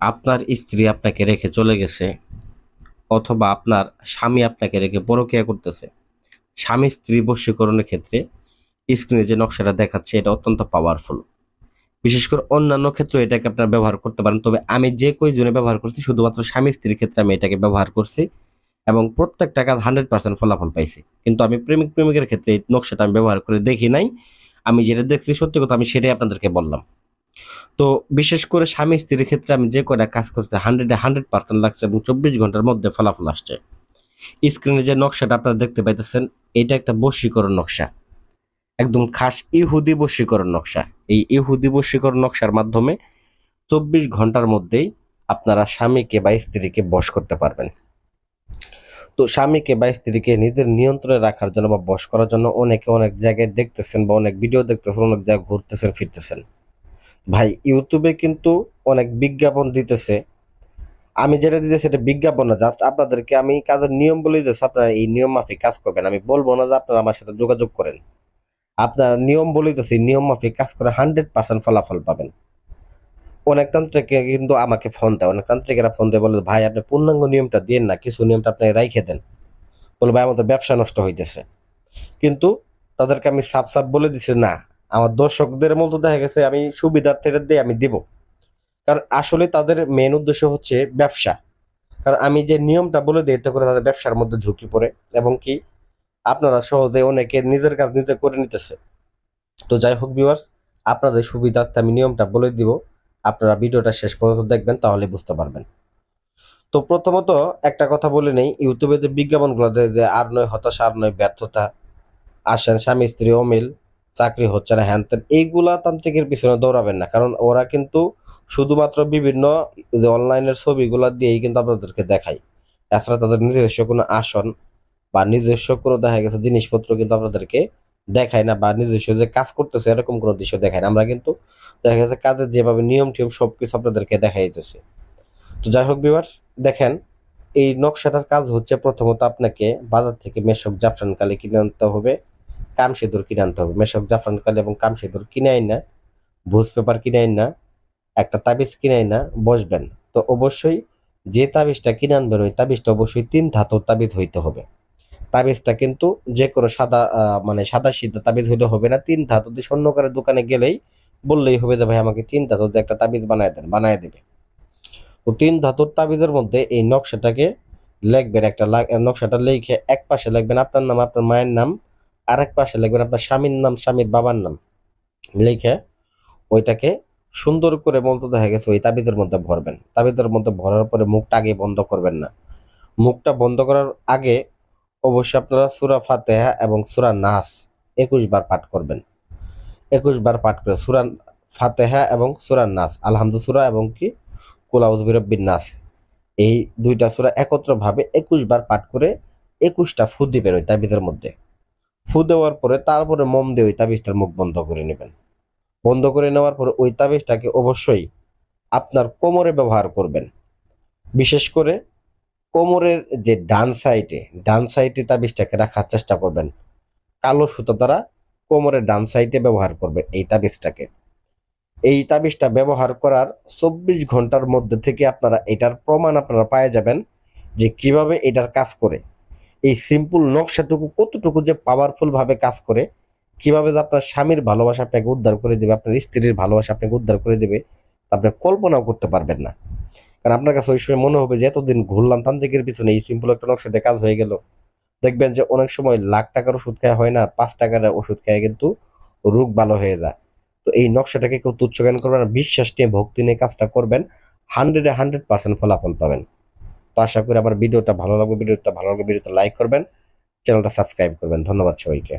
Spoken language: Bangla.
আপনার স্ত্রী আপনাকে রেখে চলে গেছে অথবা আপনার স্বামী আপনাকে রেখে পরকীয়া করতেছে। স্বামী স্ত্রী বশীকরণের ক্ষেত্রে স্ক্রিনে যে নকশাটা দেখাচ্ছে, এটা অত্যন্ত পাওয়ারফুল বিশেষ করে অন্যান্য ক্ষেত্রে এটাকে আপনারা ব্যবহার করতে পারেন। তবে আমি যে কয়জনে ব্যবহার করছি, শুধুমাত্র স্বামী স্ত্রীর ক্ষেত্রে আমি এটাকে ব্যবহার করছি এবং প্রত্যেকটা কাজ হান্ড্রেড পার্সেন্ট ফলাফল পাইছি। কিন্তু আমি প্রেমিক প্রেমিকের ক্ষেত্রে এই নকশাটা আমি ব্যবহার করে দেখি নাই। আমি যেটা দেখছি, সত্যি কথা আমি সেটাই আপনাদেরকে বললাম। তো বিশেষ করে স্বামী স্ত্রীর ক্ষেত্রে আমি যে কয়টা কাজ করছি হান্ড্রেডে হান্ড্রেড পার্সেন্ট লাগছে এবং চব্বিশ ঘণ্টার মধ্যে ফলাফল আসছে। স্ক্রিনে যে নকশাটা আপনারা দেখতে পাইতেছেন, এটা একটা বশীকরণ নকশা। একদম খাস ইহুদি বশীকরণ নকশা। এই ইহুদি বশীকরণ নকশার মাধ্যমে চব্বিশ ঘণ্টার মধ্যেই আপনারা স্বামীকে বা স্ত্রীকে বশ করতে পারবেন। তো স্বামীকে বা স্ত্রীকে নিজের নিয়ন্ত্রণে রাখার জন্য বা বশ করার জন্য অনেকে অনেক জায়গায় দেখতেছেন বা অনেক ভিডিও দেখতেছেন, অনেক জায়গায় ঘুরতেছেন, ফিরতেছেন। ভাই ইউটিউবে কিন্তু অনেক বিজ্ঞাপন দিতেছে। আমি যেটা দিতেছি সেটা বিজ্ঞাপন না জাস্ট আপনাদেরকে আমি কাজের নিয়ম বলে দিতেছি আপনারা এই নিয়ম মাফিক কাজ করবেন। আমি বলব না যে আপনারা আমার সাথে যোগাযোগ করেন। আপনার নিয়ম বলে দিতেছি নিয়ম মাফিক কাজ করে হান্ড্রেড পার্সেন্ট ফলাফল পাবেন। অনেক তান্ত্রিক কিন্তু আমাকে ফোন দেয়। অনেক তান্ত্রিকেরা ফোন দেয় বলে, ভাই, আপনি পূর্ণাঙ্গ নিয়মটা দিন না, কিছু নিয়মটা আপনি রাইখে দেন। বলে, ভাই, আমাদের ব্যবসা নষ্ট হইতেছে। কিন্তু তাদেরকে আমি সাফ সাফ বলে দিছি, না আমার দর্শকদের মতো দেখা গেছে আমি সুবিধার্থীদের দিয়ে আমি দিব। কারণ আসলে তাদের মেন উদ্দেশ্য হচ্ছে ব্যবসা। কারণ আমি যে নিয়মটা বলে দিই, এতে করে তাদের ব্যবসার মধ্যে ঝুঁকি পড়ে এবং কি আপনারা সহজে অনেকে নিজের কাজ নিজে করে নিতেছে। তো যাই হোক ভিউয়ার্স আপনাদের সুবিধার্থে আমি নিয়মটা বলে দিব। আপনারা ভিডিওটা শেষ পর্যন্ত দেখবেন, তাহলে বুঝতে পারবেন। তো প্রথমত একটা কথা বলে নেই, ইউটিউবে যে বিজ্ঞাপনগুলো দেয় যে আর নয় হতাশা, আর নয় ব্যর্থতা, আসেন স্বামী স্ত্রী অমিল চাকরি হচ্ছে না, হ্যান এইগুলা তান্ত্রিকের পিছনে দৌড়াবেন না, কারণ ওরা কিন্তু শুধুমাত্র বিভিন্ন যে অনলাইনের ছবিগুলা দিয়েই কিন্তু আপনাদেরকে দেখায়। এছাড়া তাদের নিজস্ব কোনো আসন বা নিজস্ব কোনো দেখা গেছে জিনিসপত্র কিন্তু আপনাদেরকে দেখায় না বা নিজস্ব যে কাজ করতেছে এরকম কোনো দৃশ্য দেখায় না। আমরা কিন্তু দেখা গেছে কাজের যেভাবে নিয়ম টিয়ম সব কিছু আপনাদেরকে দেখাইতেছে তো যাই হোক বিভার্স দেখেন, এই নকশাটার কাজ হচ্ছে প্রথমত আপনাকে বাজার থেকে মেশক জাফরান কালি কিনে আনতে হবে। কাম সিঁদুর কিনে আনতে হবে। মেশক জাফরান কালি এবং কাম সিঁদুর কিনে আইন না, ভুজ পেপার কিনে আইন না, একটা তাবিজ কিনে আইন না, বসবেন। তো অবশ্যই যে তাবিজটা কিনে আনবেন, ওই তাবিজটা অবশ্যই তিন ধাতুর তাবিজ হইতে হবে। তাবিজটা কিন্তু যে কোনো সাদা মানে সাদা সিদ্ধা তাবিজ হইলে হবে না। তিন ধাতু দিয়ে স্বর্ণকারের দোকানে গেলেই বললেই হবে যে, ভাই, আমাকে তিন ধাতু দিয়ে একটা তাবিজ বানায় দেন, বানায় দেবে। তো তিন ধাতুর তাবিজের মধ্যে এই নকশাটাকে লিখবেন, একটা নকশাটা লিখে এক পাশে লিখবেন, আপনার নাম, আপনার মায়ের নাম আর এক পাশে লিখবেন আপনার স্বামীর নাম, স্বামীর বাবার নাম। লিখে ওইটাকে সুন্দর করে বলতে দেখা গেছে ওই তাবিজের মধ্যে ভরবেন। তাবিজের মধ্যে ভরার পরে মুখটা আগে বন্ধ করবেন না। মুখটা বন্ধ করার আগে অবশ্যই আপনারা সুরা ফাতেহা এবং সুরা নাস একুশ বার পাঠ করবেন। একুশ বার পাঠ করে সুরা ফাতেহা এবং সুরা নাস আলহামদু সুরা এবং কি? কুলাউজবিরব্বিন নাস। এই দুইটা সুরা একত্রভাবে একুশ বার পাঠ করে একুশটা ফু দিবেন ওই তাবিজের মধ্যে। ফু দেওয়ার পরে তারপরে মোম দিয়ে ওই তাবিজটার মুখ বন্ধ করে নেবেন। বন্ধ করে নেওয়ার পরে ওই তাবিজটাকে অবশ্যই আপনার কোমরে ব্যবহার করবেন। বিশেষ করে কোমরের যে ডান সাইডে ডান সাইডে তাবিজটাকে রাখার চেষ্টা করবেন। কালো সুতো দ্বারা কোমরের ডান সাইডে ব্যবহার করবেন এই তাবিজটাকে। এই তাবিজটা ব্যবহার করার চব্বিশ ঘণ্টার মধ্যে থেকে আপনারা এটার প্রমাণ আপনারা পায়ে যাবেন যে কীভাবে এটার কাজ করে। এই সিম্পল নকশাটুকু কতটুকু যে পাওয়ারফুল ভাবে কাজ করে, কীভাবে যে আপনার স্বামীর ভালোবাসা আপনাকে উদ্ধার করে দেবে, আপনার স্ত্রীর ভালোবাসা আপনাকে উদ্ধার করে দেবে আপনি কল্পনাও করতে পারবেন না। কারণ আপনার কাছে ওই সময় মনে হবে যে এতদিন ঘুরলাম, তান্ত্রিকের পিছনে এই সিম্পল একটা নকশাতে কাজ হয়ে গেল। দেখবেন যে অনেক সময় লাখ টাকার ওষুধ খাওয়া হয় না, পাঁচ টাকার ওষুধ খায় কিন্তু রোগ ভালো হয়ে যায়। তো এই নকশাটাকে কেউ তুচ্ছ জ্ঞান করবেন বিশ্বাস নিয়ে ভক্তি নিয়ে কাজটা করবেন হান্ড্রেডে হান্ড্রেড পার্সেন্ট ফলাফল পাবেন। তো আশা করি আমার ভিডিওটা ভালো লাগবে, ভিডিওটা ভালো লাগবে ভিডিওটা লাইক করবেন, চ্যানেলটা সাবস্ক্রাইব করবেন। ধন্যবাদ সবাইকে।